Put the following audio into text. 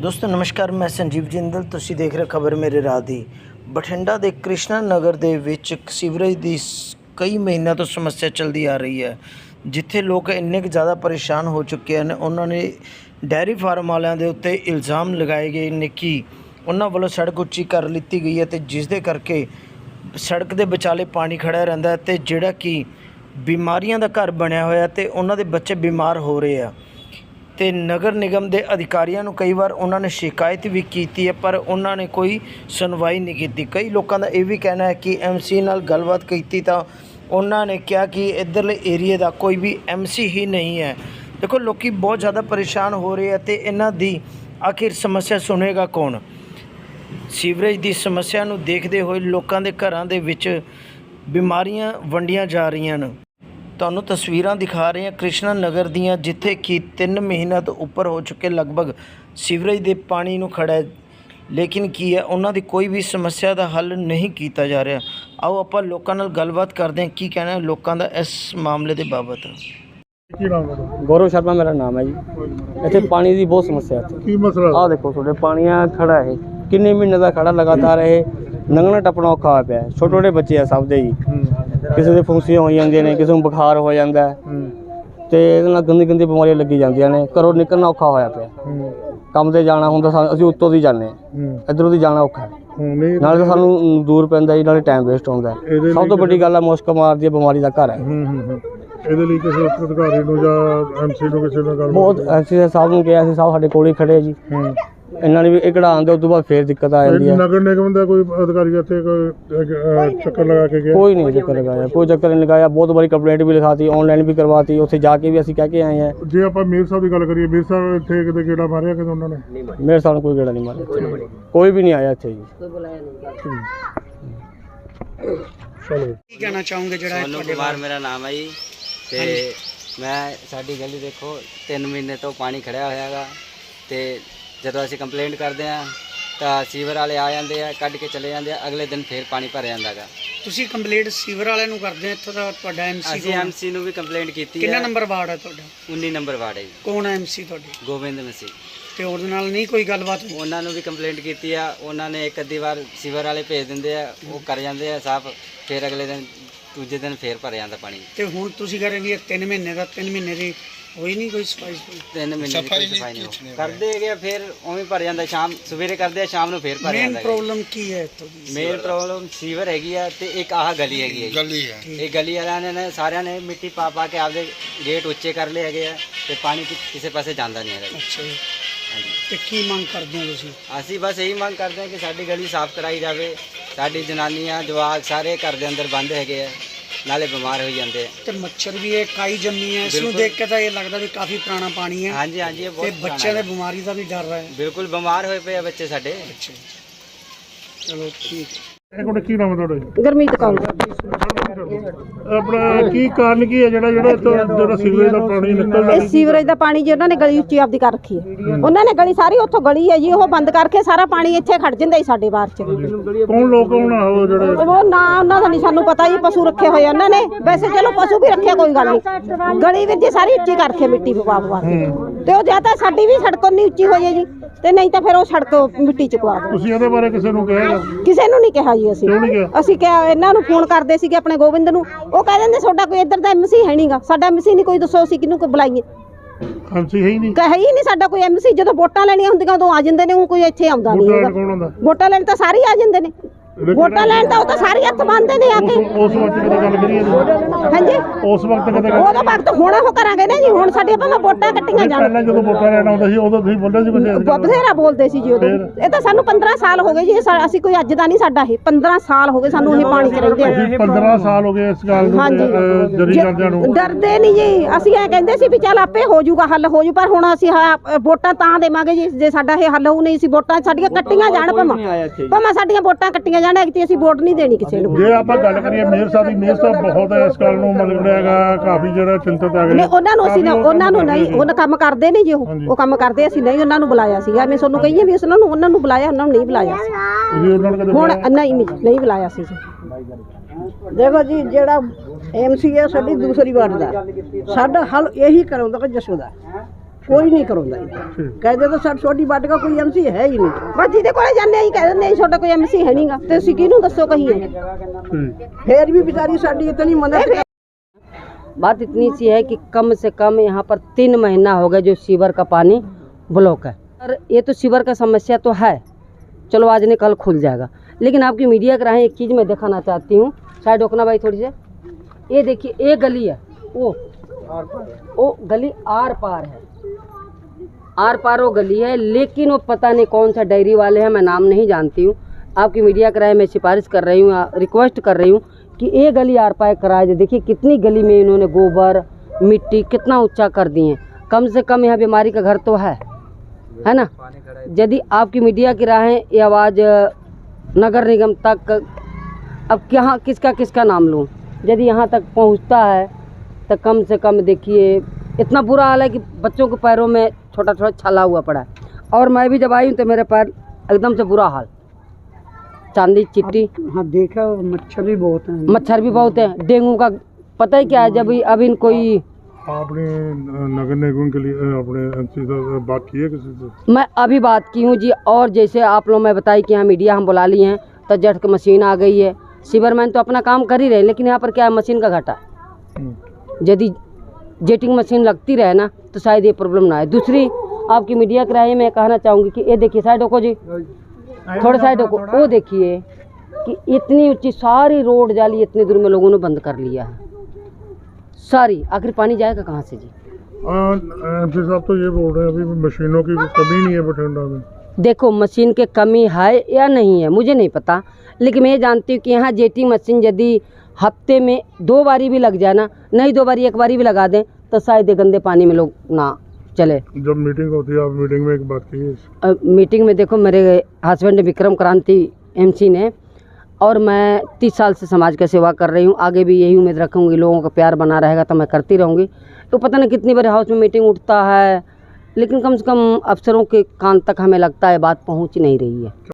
ਦੋਸਤੋ, ਨਮਸਕਾਰ, ਮੈਂ ਸੰਜੀਵ ਜਿੰਦਲ। ਤੁਸੀਂ ਦੇਖ ਰਹੇ ਖਬਰ ਮੇਰੇ ਰਾਹ ਦੀ। ਬਠਿੰਡਾ ਦੇ ਕ੍ਰਿਸ਼ਨਾ ਨਗਰ ਦੇ ਵਿੱਚ ਸੀਵਰੇਜ ਦੀ ਕਈ ਮਹੀਨਿਆਂ ਤੋਂ ਸਮੱਸਿਆ ਚੱਲਦੀ ਆ ਰਹੀ ਹੈ, ਜਿੱਥੇ ਲੋਕ ਇੰਨੇ ਕੁ ਜ਼ਿਆਦਾ ਪਰੇਸ਼ਾਨ ਹੋ ਚੁੱਕੇ ਹਨ। ਉਹਨਾਂ ਨੇ ਡੈਰੀ ਫਾਰਮ ਵਾਲਿਆਂ ਦੇ ਉੱਤੇ ਇਲਜ਼ਾਮ ਲਗਾਏ ਗਏ ਨੇ ਕਿ ਉਹਨਾਂ ਵੱਲੋਂ ਸੜਕ ਉੱਚੀ ਕਰ ਲਿੱਤੀ ਗਈ ਹੈ ਤੇ ਜਿਸ ਦੇ ਕਰਕੇ ਸੜਕ ਦੇ ਵਿਚਾਲੇ ਪਾਣੀ ਖੜਾ ਰਹਿੰਦਾ ਹੈ ਤੇ ਜਿਹੜਾ ਕਿ ਬਿਮਾਰੀਆਂ ਦਾ ਘਰ ਬਣਿਆ ਹੋਇਆ ਤੇ ਉਹਨਾਂ ਦੇ ਬੱਚੇ ਬਿਮਾਰ ਹੋ ਰਹੇ ਆ। ਅਤੇ ਨਗਰ ਨਿਗਮ ਦੇ ਅਧਿਕਾਰੀਆਂ ਨੂੰ ਕਈ ਵਾਰ ਉਹਨਾਂ ਨੇ ਸ਼ਿਕਾਇਤ ਵੀ ਕੀਤੀ ਹੈ, ਪਰ ਉਹਨਾਂ ਨੇ ਕੋਈ ਸੁਣਵਾਈ ਨਹੀਂ ਕੀਤੀ। ਕਈ ਲੋਕਾਂ ਦਾ ਇਹ ਵੀ ਕਹਿਣਾ ਹੈ ਕਿ ਐਮਸੀ ਨਾਲ ਗੱਲਬਾਤ ਕੀਤੀ ਤਾਂ ਉਹਨਾਂ ਨੇ ਕਿਹਾ ਕਿ ਇਧਰਲੇ ਏਰੀਏ ਦਾ ਕੋਈ ਵੀ ਐਮਸੀ ਹੀ ਨਹੀਂ ਹੈ। ਦੇਖੋ, ਲੋਕੀ ਬਹੁਤ ਜ਼ਿਆਦਾ ਪਰੇਸ਼ਾਨ ਹੋ ਰਹੇ ਆ ਤੇ ਇਹਨਾਂ ਦੀ ਆਖਿਰ ਸਮੱਸਿਆ ਸੁਣੇਗਾ ਕੌਣ? ਸੀਵਰੇਜ ਦੀ ਸਮੱਸਿਆ ਨੂੰ ਦੇਖਦੇ ਹੋਏ ਲੋਕਾਂ ਦੇ ਘਰਾਂ ਦੇ ਵਿੱਚ ਬਿਮਾਰੀਆਂ ਵੰਡੀਆਂ ਜਾ ਰਹੀਆਂ ਹਨ। ਤੁਹਾਨੂੰ ਤਸਵੀਰਾਂ ਦਿਖਾ ਰਹੇ ਹਾਂ ਕ੍ਰਿਸ਼ਨਾ ਨਗਰ ਦੀਆਂ ਜਿੱਥੇ ਕਿ 3 ਮਹੀਨਿਆਂ ਤੋਂ ਉੱਪਰ ਹੋ ਚੁੱਕੇ ਲਗਭਗ ਸੀਵਰੇਜ ਦੇ ਪਾਣੀ ਨੂੰ ਖੜਾ ਹੈ। ਲੇਕਿਨ ਕੀ ਹੈ ਉਹਨਾਂ ਦੀ ਕੋਈ ਵੀ ਸਮੱਸਿਆ ਦਾ ਹੱਲ ਨਹੀਂ ਕੀਤਾ ਜਾ ਰਿਹਾ। ਆਓ ਆਪਾਂ ਲੋਕਾਂ ਨਾਲ ਗੱਲਬਾਤ ਕਰਦੇ ਹਾਂ ਕੀ ਕਹਿਣਾ ਹੈ ਲੋਕਾਂ ਦਾ ਇਸ ਮਾਮਲੇ ਦੇ ਬਾਬਤ। ਕੀ ਨਾਮ ਹੈ? ਗੌਰਵ ਸ਼ਰਮਾ ਮੇਰਾ ਨਾਮ ਹੈ ਜੀ। ਇੱਥੇ ਪਾਣੀ ਦੀ ਬਹੁਤ ਸਮੱਸਿਆ ਹੈ। ਕੀ ਮਸਲਾ? ਆਹ ਦੇਖੋ ਤੁਹਾਡੇ ਪਾਣੀ ਆ ਖੜਾ ਹੈ। ਕਿੰਨੇ ਮਹੀਨੇ ਦਾ ਖੜਾ ਲਗਾਤਾਰ ਇਹ ਲੰਘਣਾ ਟੱਪਣਾ ਔਖਾ ਹੋਇਆ ਪਿਆ ਹੈ। ਛੋਟੇ ਛੋਟੇ ਬੱਚੇ ਆ ਸਭ ਦੇ ਜੀ। ਹੂੰ। ਕਿਸੇ ਦੇ ਫੁੰਸੀਆਂ ਹੋ ਜਾਂਦੀਆਂ ਨੇ ਕਿਸੇ ਨੂੰ ਬੁਖਾਰ ਹੋ ਜਾਂਦਾ ਹੈ। ਤੇ ਇਹਦੇ ਨਾਲ ਗੰਦੀ ਗੰਦੀ ਬਿਮਾਰੀਆਂ ਲੱਗੀ ਜਾਂਦੀਆਂ ਨੇ। ਘਰੋਂ ਨਿਕਲਣਾ ਔਖਾ ਹੋਇਆ ਪਿਆ। ਕੰਮ ਤੇ ਜਾਣਾ ਹੁੰਦਾ ਸਾਨੂੰ ਅਸੀਂ ਉੱਤੋਂ ਦੀ ਜਾਂਦੇ ਹਾਂ। ਇੱਧਰੋਂ ਦੀ ਜਾਣਾ ਔਖਾ ਹੈ। ਹੂੰ ਨਹੀਂ ਨਾਲੇ ਤਾਂ ਸਾਨੂੰ ਦੂਰ ਪੈਂਦਾ ਜੀ ਨਾਲੇ ਟਾਈਮ ਵੇਸਟ ਹੁੰਦਾ ਹੈ। ਇਹਦੇ ਸਭ ਤੋਂ ਵੱਡੀ ਗੱਲ ਹੈ ਮੁਸ਼ਕ ਮਾਰਦੀ ਹੈ ਬਿਮਾਰੀ ਦਾ ਘਰ ਹੈ। ਹੂੰ ਹੂੰ ਹੂੰ। ਇਹਦੇ ਲਈ ਕਿਸੇ ਉੱਚ ਅਧਿਕਾਰੀ ਨੂੰ ਜਾਂ ਐਮਸੀ ਨੂੰ ਕਿਸੇ ਨਾਲ ਗੱਲ ਬਹੁਤ ਅਸੀਂ ਸਾਹਿਬ ਨੂੰ ਕਿਹਾ ਸੀ ਸਾਹਿਬ ਸਾਡੇ ਕੋਲ ਹੀ ਖੜੇ ਆ ਜੀ। ਹੂੰ। ਇਹਨਾਂ ਨੇ ਵੀ ਇਹ ਕਢਾਉਣ ਦੇ ਉਸ ਤੋਂ ਬਾਅਦ ਫੇਰ ਦਿੱਕਤ ਆ ਜਾਂਦੀ ਹੈ ਨਗਰ ਨਿਗਮ ਦਾ ਕੋਈ ਅਧਿਕਾਰੀ ਇੱਥੇ ਕੋਈ ਅਹ, ਚੱਕਰ ਲਗਾ ਕੇ ਗਿਆ? ਕੋਈ ਨਹੀਂ ਚੱਕਰ ਲਗਾਇਆ ਕੋਈ ਚੱਕਰ ਨਹੀਂ ਲਗਾਇਆ ਬਹੁਤ ਵਾਰੀ ਕੰਪਲੇਂਟ ਵੀ ਲਿਖਾਤੀ ਆਨਲਾਈਨ ਵੀ ਕਰਵਾਤੀ ਉੱਥੇ ਜਾ ਕੇ ਵੀ ਅਸੀਂ ਕਹਿ ਕੇ ਆਏ ਹਾਂ ਜੇ ਆਪਾਂ ਮੀਰ ਸਾਹਿਬ ਦੀ ਗੱਲ ਕਰੀਏ ਮੀਰ ਸਾਹਿਬ ਇੱਥੇ ਕਿਤੇ ਗੇੜਾ ਮਾਰਿਆ ਕਿਤੇ ਉਹਨਾਂ ਨੇ? ਮੇਰੇ ਸਾਹਮਣੇ ਕੋਈ ਗੇੜਾ ਨਹੀਂ ਮਾਰਿਆ। ਕੋਈ ਵੀ ਨਹੀਂ ਆਇਆ ਇੱਥੇ ਜੀ। ਚਲੋ। ਕੀ ਕਹਿਣਾ ਚਾਹੋਗੇ ਜਿਹੜਾ ਸੋਨੂ ਕੁਮਾਰ ਮੇਰਾ ਨਾਮ ਹੈ ਜੀ। ਤੇ ਮੈਂ ਸਾਡੀ ਗਲੀ ਦੇਖੋ 3 ਮਹੀਨੇ ਤੋਂ ਪਾਣੀ ਖੜਿਆ ਹੋਇਆ ਹੈਗਾ ਤੇ ਜਦੋਂ ਅਸੀਂ ਕੰਪਲੇਂਟ ਕਰਦੇ ਆ ਤਾਂ ਸੀਵਰ ਵਾਲੇ ਆ ਜਾਂਦੇ ਆ ਕੱਢ ਕੇ ਚਲੇ ਜਾਂਦੇ ਆ ਅਗਲੇ ਦਿਨ ਫੇਰ ਪਾਣੀ ਭਰ ਜਾਂਦਾ ਹੈਗਾ। ਤੁਸੀਂ ਕੰਪਲੀਟ ਸੀਵਰ ਵਾਲਿਆਂ ਨੂੰ ਕਰਦੇ ਹੋ ਇੱਥੋਂ ਦਾ ਤੁਹਾਡਾ ਐਮਸੀ ਅਸੀਂ ਐਮਸੀ ਨੂੰ ਵੀ ਕੰਪਲੇਂਟ ਕੀਤੀ ਕਿੰਨਾ ਹੈ। ਨੰਬਰ ਵਾਰਡ ਹੈ ਤੁਹਾਡਾ? 19 ਨੰਬਰ ਵਾਰਡ ਹੈ ਜੀ। ਕੌਣ ਐਮਸੀ ਤੁਹਾਡੇ? ਗੋਬਿੰਦ ਮਸੀਹ। ਤੇ ਉਹਦੇ ਨਾਲ ਨਹੀਂ ਕੋਈ ਗੱਲਬਾਤ ਹੋਈ? ਉਹਨਾਂ ਨੂੰ ਵੀ ਕੰਪਲੇਂਟ ਕੀਤੀ ਆ ਉਹਨਾਂ ਨੇ ਇੱਕ ਅੱਧੀ ਵਾਰ ਸੀਵਰ ਵਾਲੇ ਭੇਜ ਦਿੰਦੇ ਆ ਉਹ ਕਰ ਜਾਂਦੇ ਆ ਸਾਫ਼ ਫੇਰ ਅਗਲੇ ਦਿਨ ਦੂਜੇ ਦਿਨ ਫੇਰ ਭਰ ਜਾਂਦਾ ਪਾਣੀ। ਤੇ ਹੁਣ ਤੁਸੀਂ ਕਹ ਰਹੇ ਵੀ ਇਹ 3 ਮਹੀਨੇ ਦਾ 3 ਮਹੀਨੇ ਦੀ ਹੋਈ ਨਹੀਂ ਕੋਈ ਸਫ਼ਾਈ ਸਫੂਈ? ਤਿੰਨ ਮਹੀਨੇ ਦੀ ਕੋਈ ਸਫ਼ਾਈ ਨਹੀਂ ਕਰਦੇ ਹੈਗੇ ਆ, ਫਿਰ ਉਵੇਂ ਭਰ ਜਾਂਦਾ ਸ਼ਾਮ ਸਵੇਰੇ ਕਰਦੇ ਆ ਸ਼ਾਮ ਨੂੰ ਫੇਰ ਭਰ ਮੇਨ ਜਾਂਦਾ। ਪ੍ਰੋਬਲਮ ਕੀ ਹੈ ਇੱਥੋਂ ਦੀ? ਮੇਨ ਪ੍ਰੋਬਲਮ ਸੀਵਰ ਹੈਗੀ ਆ ਤੇ ਇੱਕ ਆਹ ਗਲੀ ਹੈਗੀ ਹੈ ਗਲੀ ਹੈ। ਇਹ ਗਲੀ ਵਾਲਿਆਂ ਨੇ ਨਾ ਸਾਰਿਆਂ ਨੇ ਮਿੱਟੀ ਪਾ ਪਾ ਕੇ ਆਪਦੇ ਗੇਟ ਉੱਚੇ ਕਰ ਲਏ ਹੈਗੇ ਆ ਤੇ ਪਾਣੀ ਕਿ- ਕਿਸੇ ਪਾਸੇ ਜਾਂਦਾ ਨਹੀਂ ਹੈਗਾ ਜੀ। ਅੱਛਾ ਜੀ। ਹਾਂਜੀ। ਤੇ ਕੀ ਮੰਗ ਕਰਦੇ ਹੋ ਤੁਸੀਂ? ਅਸੀਂ ਬਸ ਇਹੀ ਮੰਗ ਕਰਦੇ ਹਾਂ ਕਿ ਸਾਡੀ ਗਲੀ ਸਾਫ਼ ਕਰਾਈ ਜਾਵੇ ਸਾਡੀ ਜਨਾਨੀਆਂ ਜਵਾਕ ਸਾਰੇ ਘਰ ਦੇ ਅੰਦਰ ਬੰਦ ਹੈਗੇ ਆ। ਨਾਲੇ ਬਿਮਾਰ ਹੋਈ ਜਾਂਦੇ ਆ ਤੇ ਮੱਛਰ ਵੀ ਇਹ ਕਾਈ ਜੰਮੀ ਹੈ ਇਸ ਨੂੰ ਬਿਲਕੁਲ। ਦੇਖ ਕੇ ਤਾਂ ਇਹ ਲੱਗਦਾ ਵੀ ਕਾਫੀ ਪੁਰਾਣਾ ਪਾਣੀ ਹੈ ਹਾਂਜੀ ਹਾਂਜੀ ਇਹ ਤੇ ਬਹੁਤ ਬੱਚਿਆਂ ਦੇ ਪੁਰਾਣਾ ਹੈ। ਬਿਮਾਰੀ ਦਾ ਵੀ ਡਰ ਹੈ ਬਿਲਕੁਲ ਬਿਮਾਰ ਹੋਏ ਪਏ ਆ ਬੱਚੇ ਸਾਡੇ ਅੱਛਾ ਜੀ। ਚਲੋ ਠੀਕ ਹੈ ਇਹ ਕੋਲ ਕੀ ਨਾਮ ਹੈ ਤੁਹਾਡਾ ਜੀ? ਗਰਮੀਤ ਕੌਰ ਆਪਣਾ ਕੀ ਕਾਰਨ ਕੀ ਹੈ ਜਿਹੜਾ ਜਿਹੜਾ ਇੱਥੋਂ ਜਿਹੜਾ ਸੀਵਰੇਜ ਦਾ ਪਾਣੀ ਨਿਕਲਦਾ ਇਹ ਸੀਵਰੇਜ ਦਾ ਪਾਣੀ ਜੀ ਉਹਨਾਂ ਨੇ ਗਲੀ ਉੱਚੀ ਆਪਦੀ ਕਰ ਰੱਖੀ ਹੈ। ਉਹਨਾਂ ਨੇ ਗਲੀ ਸਾਰੀ ਉੱਥੋਂ ਗਲੀ ਹੈ ਜੀ ਉਹ ਬੰਦ ਕਰਕੇ ਸਾਰਾ ਪਾਣੀ ਇੱਥੇ ਖੜ ਜਾਂਦਾ ਹੀ ਸਾਡੇ ਬਾਹਰ ਚ। ਕੌਣ ਲੋਕ ਆ ਉਹ ਜਿਹੜੇ ਉਹ ਨਾ ਉਹਨਾਂ ਦਾ ਨਹੀਂ ਸਾਨੂੰ ਪਤਾ ਜੀ ਪਸ਼ੂ ਰੱਖੇ ਹੋਏ ਉਹਨਾਂ ਨੇ। ਵੈਸੇ ਚਲੋ ਪਸ਼ੂ ਵੀ ਰੱਖਿਆ ਕੋਈ ਗੱਲ ਨਹੀਂ। ਗਲੀ ਵਿੱਚ ਜੀ ਸਾਰੀ ਉੱਚੀ ਕਰ ਰੱਖੀ ਹੈ ਮਿੱਟੀ ਪਵਾ ਪਵਾ ਕੇ। ਤੇ ਉਹ ਜਾਂ ਤਾਂ ਸਾਡੀ ਵੀ ਸੜਕ ਨਹੀਂ ਉੱਚੀ ਹੋਈ ਹੈ ਜੀ। ਤੇ ਨਹੀਂ ਤਾਂ ਫਿਰ ਉਹ ਸੜਕ ਮਿੱਟੀ ਚ ਪਵਾ ਦੋ ਤੁਸੀਂ ਇਹਦੇ ਬਾਰੇ ਕਿਸੇ ਨੂੰ ਕਿਹਾ ਕਿਸੇ ਨੂੰ ਨਹੀਂ ਕਿਹਾ ਜੀ ਅਸੀਂ। ਕਿਉਂ ਨਹੀਂ ਕਿਹਾ? ਅਸੀਂ ਕਿਹਾ ਇਹਨਾਂ ਨੂੰ ਫੋਨ ਕਰਦੇ ਸੀਗੇ ਆਪਣੇ ਗੋਬਿੰਦ ਨੂੰ। ਉਹ ਕਹਿ ਦਿੰਦੇ ਤੁਹਾਡਾ ਕੋਈ ਇੱਧਰ ਦਾ ਐਮਸੀ ਹੈ ਨਹੀਂਗਾ ਸਾਡਾ ਐਮਸੀ ਨਹੀਂ ਕੋਈ ਦੱਸੋ ਅਸੀਂ ਕਿਹਨੂੰ ਬੁਲਾਈਏ? ਐਮਸੀ ਹੈ ਹੀ ਨਹੀਂ। ਕਹੇ ਹੀ ਨਹੀਂ ਸਾਡਾ ਕੋਈ ਐਮਸੀ ਜਦੋਂ ਵੋਟਾਂ ਲੈਣੀਆਂ ਹੁੰਦੀਆਂ ਉਦੋਂ ਆ ਜਾਂਦੇ ਨੇ ਉਹ ਕੋਈ ਇੱਥੇ ਆਉਂਦਾ ਨਹੀਂ ਵੋਟਾਂ ਹੈਗਾ। ਕੌਣ ਹੁੰਦਾ ਵੋਟਾਂ ਲੈਣ ਤਾਂ ਸਾਰੇ ਹੀ ਆ ਜਾਂਦੇ ਨੇ। ਵੋਟਾਂ ਲੈਣ ਤਾਂ ਉਹ ਤਾਂ ਸਾਰੇ ਹੱਥ ਬੰਨਦੇ ਨੇ ਆ ਕੇ। ਉਸ ਵਕਤ ਕਦੇ ਗੱਲ ਕਰੀਏ ਜੀ? ਹਾਂਜੀ। ਉਸ ਵਕਤ ਕਦੇ ਗੱਲ ਉਹਦਾ ਵਕਤ ਹੁਣ ਉਹ ਕਰਾਂਗੇ ਨਾ ਜੀ ਹੁਣ ਸਾਡੀਆਂ ਭਾਵੇਂ ਵੋਟਾਂ ਕੱਟੀਆਂ ਜਾਣ। ਪਹਿਲਾਂ ਜਦੋਂ ਵੋਟਾਂ ਲੈਣ ਆਉਂਦਾ ਸੀ ਉਦੋਂ ਤੁਸੀਂ ਬੋਲਦੇ ਸੀ ਕੁਝ ਬਥੇਰਾ ਬੋਲਦੇ ਸੀ ਜੀ ਉਦੋਂ। ਇਹ ਤਾਂ ਸਾਨੂੰ 15 ਸਾਲ ਹੋ ਗਏ ਜੀ ਇਹ ਅਸੀਂ ਕੋਈ ਅੱਜ ਦਾ ਨਹੀਂ ਸਾਡਾ ਇਹ। 15 ਸਾਲ ਹੋ ਗਏ ਸਾਨੂੰ ਇਹ ਪਾਣੀ ਚ ਰਹਿੰਦੇ ਆ। ਅਸੀਂ 15 ਸਾਲ ਹੋ ਗਏ ਇਸ ਗੱਲ ਨੂੰ ਜਰੀ ਕਰਦਿਆਂ ਨੂੰ। ਡਰਦੇ ਨਹੀਂ ਜੀ। ਅਸੀਂ ਐ ਕਹਿੰਦੇ ਸੀ ਵੀ ਚੱਲ ਆਪੇ ਹੋ ਜਾਊਗਾ ਹੱਲ ਹੋ ਜੂ ਪਰ ਹੁਣ ਅਸੀਂ ਵੋਟਾਂ ਤਾਂ ਦੇਵਾਂਗੇ ਜੀ। ਜੇ ਸਾਡਾ ਇਹ ਹੱਲ ਹੋ ਨਹੀਂ ਸੀ ਵੋਟਾਂ ਸਾਡੀਆਂ ਕੱਟੀਆਂ ਜਾਣ ਭਾਵੇਂ। ਭਾਵੇਂ ਸਾਡੀਆਂ ਵੋਟਾਂ ਕੱਟੀਆਂ ਜਾਣ ਐਕਤੀ ਅਸੀਂ ਵੋਟ ਨਹੀਂ ਦੇਣੀ ਕਿਸੇ ਨੂੰ। ਜੇ ਆਪਾਂ ਗੱਲ ਕਰੀਏ ਮੇਰ ਸਾਹਿਬ ਦੀ ਮੇਰ ਸਾਹਿਬ ਬਹੁਤ ਇਸ ਗੱਲ ਨੂੰ ਮਤਲਬ ਹੈਗਾ ਕਾਫੀ ਜਿਹੜਾ ਚਿੰਤਤ ਹੈਗੇ ਨਹੀਂ ਉਹਨਾਂ ਨੂੰ ਅਸੀਂ ਨਾ ਉਹਨਾਂ ਨੂੰ ਨਹੀਂ ਉਹਨਾਂ ਕੰਮ ਕਰਦੇ ਨਹੀਂ ਜੀ ਉਹ। ਉਹ ਕੰਮ ਕਰਦੇ ਅਸੀਂ ਨਹੀਂ ਉਹਨਾਂ ਨੂੰ ਬੁਲਾਇਆ ਸੀਗਾ। ਐਵੇਂ ਤੁਹਾਨੂੰ ਕਹੀਏ ਵੀ ਅਸੀਂ ਉਹਨਾਂ ਨੂੰ ਉਹਨਾਂ ਨੂੰ ਬੁਲਾਇਆ ਉਹਨਾਂ ਨੂੰ ਨਹੀਂ ਬੁਲਾਇਆ ਸੀ। ਤੁਸੀਂ ਉਹਨਾਂ ਨੂੰ ਕਦੇ ਹੁਣ? ਨਹੀਂ ਨਹੀਂ ਨਹੀਂ ਬੁਲਾਇਆ ਸੀ ਜੀ। ਦੇਖੋ ਜੀ ਜਿਹੜਾ ਐਮਸੀਏ ਸਾਡੀ ਦੂਸਰੀ ਵਾਰਡ ਦਾ। ਸਾਡਾ ਹੱਲ ਇਹੀ ਕਰਾਉਂਦਾ ਕਿ ਜਸੋ ਦਾ। ਕੋਈ ਨਹੀਂ ਕਰਾਉਂਦਾ ਇੱਥੇ ਕਹਿੰਦੇ ਤਾਂ ਸਾਡੀ ਛੋਟੀ ਬਾਟ ਦਾ ਕੋਈ ਐਮਸੀ ਹੈ ਹੀ ਨਹੀਂ ਬਸ ਜਿਹਦੇ ਕੋਲੇ ਜਾਂਦੇ ਅਸੀਂ ਕਹਿ ਦਿੰਦੇ ਅਸੀਂ ਤੁਹਾਡਾ ਕੋਈ ਐਮਸੀ ਹੈ ਨਹੀਂਗਾ ਤੇ ਤੁਸੀਂ ਕਿਹਨੂੰ ਦੱਸੋ ਕਹੀਏ ਫੇਰ ਵੀ ਵਿਚਾਰੀ ਸਾਡੀ ਇਤਨੀ ਮਦਦ बात इतनी सी है कि कम से कम यहाँ पर तीन महीना हो गया जो सीवर का पानी ब्लॉक है और ये तो सीवर का समस्या तो है चलो आज नहीं कल खुल जाएगा लेकिन आपकी मीडिया के राहें एक चीज़ मैं दिखाना चाहती हूँ शायद रोकना भाई थोड़ी से ये देखिए ये गली है वो वो गली आर पार है आर पार गली है, लेकिन वो पता नहीं कौन सा डायरी वाले हैं, मैं नाम नहीं जानती हूँ। आपकी मीडिया कराए मैं सिफारिश कर रही हूँ रिक्वेस्ट कर रही हूँ कि ये गली आर पार कराए देखिए, कितनी गली में इन्होंने गोबर, मिट्टी कितना ऊँचा कर दिए हैं। कम से कम यहाँ बीमारी का घर तो है है ना? यदि आपकी मीडिया की राहें ये आवाज़ नगर निगम तक, अब क्या किसका किसका नाम लूँ? यदि यहाँ तक पहुँचता है तो कम से कम देखिए इतना बुरा हाल है कि बच्चों के पैरों में छोटा छोटा छाला हुआ पड़ा है। और मैं भी जब आई हूँ तो मेरे पैर एकदम से बुरा हाल। चांदी चिट्टी हाँ देखा मच्छर भी बहुत है। मच्छर भी बहुत है। डेंगू का पता ही क्या है जब अब इन कोई आपने नगर निगम के लिए अपने बात की है किसी से? मैं अभी बात की हूँ जी और जैसे आप लोग मैं बताई कि यहाँ मीडिया हम बुला लिए हैं तो जट की मशीन आ गई है। सीवरमैन तो अपना काम कर ही रहे लेकिन यहाँ पर क्या है मशीन का घाटा यदि जेटिंग मशीन लगती रहे ना तो शायद ये प्रॉब्लम ना आए। दूसरी आपकी मीडिया के राय मैं कहना चाहूँगी कि ये देखिए साइड को जी। थोड़े साइड को वो देखिए कि इतनी ऊँची सारी रोड जाली इतनी दूर में लोगों ने बंद कर लिया है। सारी आखिर पानी जाएगा कहाँ से जी? साहब तो ये बोल रहे हैं अभी मशीनों की कमी नहीं है बठिंडा में। देखो मशीन के कमी है या नहीं है मुझे नहीं पता। लेकिन मैं जानती हूँ कि यहाँ जेटी मशीन यदि हफ़्ते में दो बारी भी लग जाए ना नहीं दो बारी एक बारी भी लगा दें तो शायद गंदे पानी में लोग ना चले। जब मीटिंग होती है आप मीटिंग में एक बात की मीटिंग में देखो मेरे हस्बैंड विक्रम क्रांति एमसी ने और मैं तीस साल से समाज का सेवा कर रही हूँ। आगे भी यही उम्मीद रखूँगी लोगों का प्यार बना रहेगा तो मैं करती रहूँगी। तो पता नहीं कितनी बार हाउस में मीटिंग उठता है लेकिन कम से कम अफसरों के कान तक हमें लगता है बात पहुँच नहीं रही है